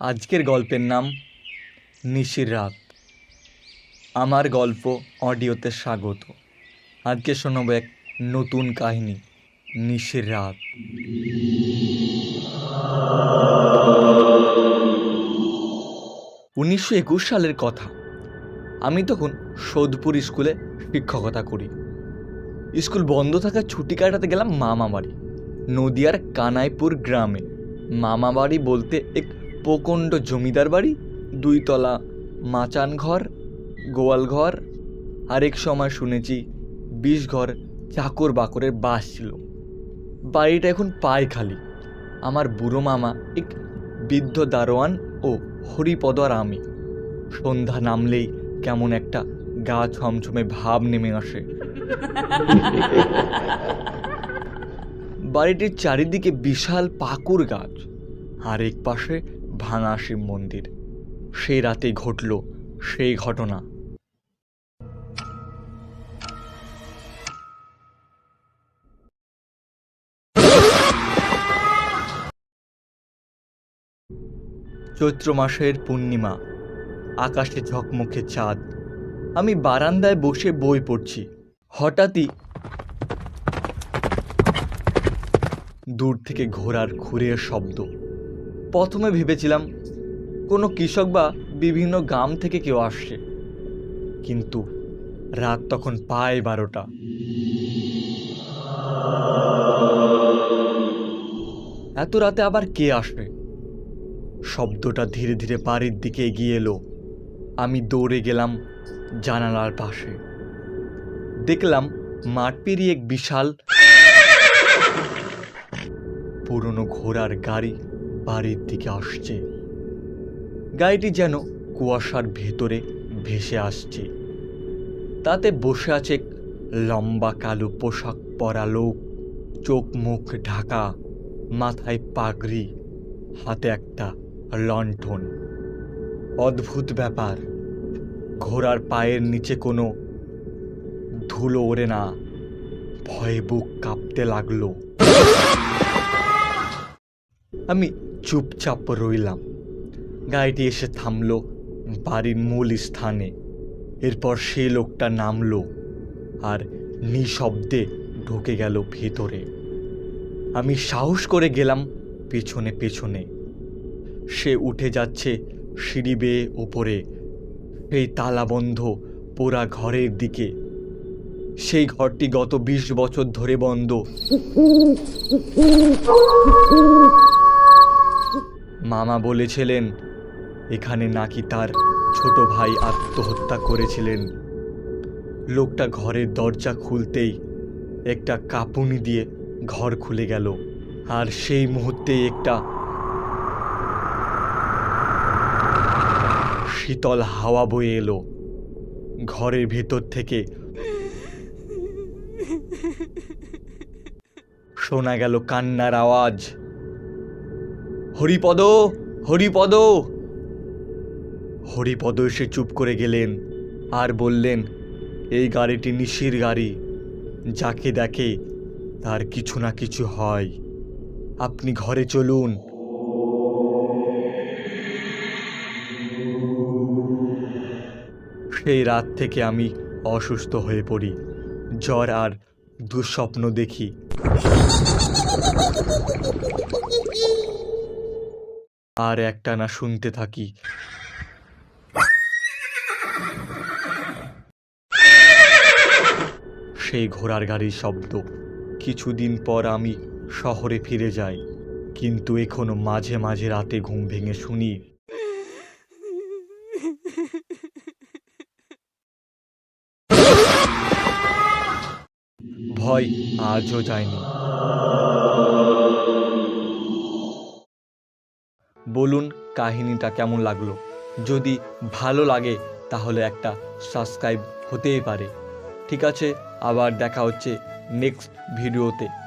আজকের গল্পের নাম নিশির রাত। আমার গল্প অডিওতে স্বাগত। আজকে শোনাবো এক নতুন কাহিনী, নিশির রাত। উনিশশো একুশ সালের কথা। আমি তখন সোদপুর স্কুলে শিক্ষকতা করি। স্কুল বন্ধ থাকার ছুটি কাটাতে গেলাম মামা বাড়ি নদিয়ার কানাইপুর গ্রামে। মামা বাড়ি বলতে এক প্রকণ্ড জমিদার বাড়ি, দুইতলা মাচান ঘর, গোয়াল ঘর, আরেক সময় শুনেছি বিশ ঘর চাকর বাকরের বাস ছিল। বাড়িটা এখন পায় খালি আমার বুড়ো মামা এক বৃদ্ধ দারোয়ান ও হরিপদ আর আমি। সন্ধ্যা নামলেই কেমন একটা গা ছমছমে ভাব নেমে আসে। বাড়িটির চারিদিকে বিশাল পাকুর গাছ। আর এক পাশে ভাঙা শিব মন্দির। সেই রাতে ঘটল সেই ঘটনা। চৈত্র মাসের পূর্ণিমা, আকাশে ঝকমকে চাঁদ। আমি বারান্দায় বসে বই পড়ছি। হঠাৎই দূর থেকে ঘোড়ার খুরের শব্দ। প্রথমে ভেবেছিলাম কোনো কৃষক বা বিভিন্ন গ্রাম থেকে কেউ আসছে। কিন্তু রাত তখন পায় বারোটা। এত রাতে আবার কে আসবে? শব্দটা ধীরে ধীরে বাড়ির দিকে এগিয়ে এলো। আমি দৌড়ে গেলাম জানালার পাশে। দেখলাম মাঠ পেরিয়ে এক বিশাল পুরনো ঘোড়ার গাড়ি বাড়ির দিকে আসছে। গাড়িটি যেন কুয়াশার ভেতরে ভেসে আসছে। তাতে বসে আছে লম্বা কালো পোশাক পরা লোক। চোখ মুখ ঢাকা, মাথায় পাগড়ি, হাতে একটা লণ্ঠন। অদ্ভুত ব্যাপার, ঘোড়ার পায়ের নিচে কোনো ধুলো ওড়ে না। ভয়ে বুক কাঁপতে লাগল। আমি চুপচাপ রইলাম। গাড়িটি এসে থামলো বাড়ির মূল স্থানে। এরপর সে লোকটা নামলো আর নিঃশব্দে ঢুকে গেল ভেতরে। আমি সাহস করে গেলাম পেছনে পেছনে। সে উঠে যাচ্ছে সিঁড়ি বেয়ে ওপরে। সেই তালাবন্ধ পোড়া ঘরের দিকে। সেই ঘরটি গত বিশ বছর ধরে বন্ধ। মামা বলেছিলেন, এখানে নাকি তার ছোট ভাই আত্মহত্যা করেছিলেন। লোকটা ঘরের দরজা খুলতেই একটা কাঁপুনি দিয়ে ঘর খুলে গেল, আর সেই মুহূর্তে একটা শীতল হাওয়া বয়ে এলো। ঘরের ভেতর থেকে শোনা গেল কান্নার আওয়াজ। হরিপদ হরিপদ। হরিপদ এসে চুপ করে গেলেন আর বললেন, এই গাড়িটি নিশির গাড়ি। যাকে দেখে তার কিছু না কিছু হয়। আপনি ঘরে চলুন। সেই রাত থেকে আমি অসুস্থ হয়ে পড়ি। জ্বর আর দুঃস্বপ্ন দেখি। আর একটা না শুনতে থাকি। সেই ঘোড়ার গাড়ির শব্দ। কিছুদিন পর আমি শহরে ফিরে যাই, কিন্তু এখনও মাঝে মাঝে রাতে ঘুম ভেঙে শুনি। ভয় আজও যায়নি। বলুন কাহিনীটা কেমন লাগল? যদি ভালো লাগে, তাহলে একটা সাবস্ক্রাইব হতেই পারে। ঠিক আছে, আবার দেখা হচ্ছে নেক্সট ভিডিওতে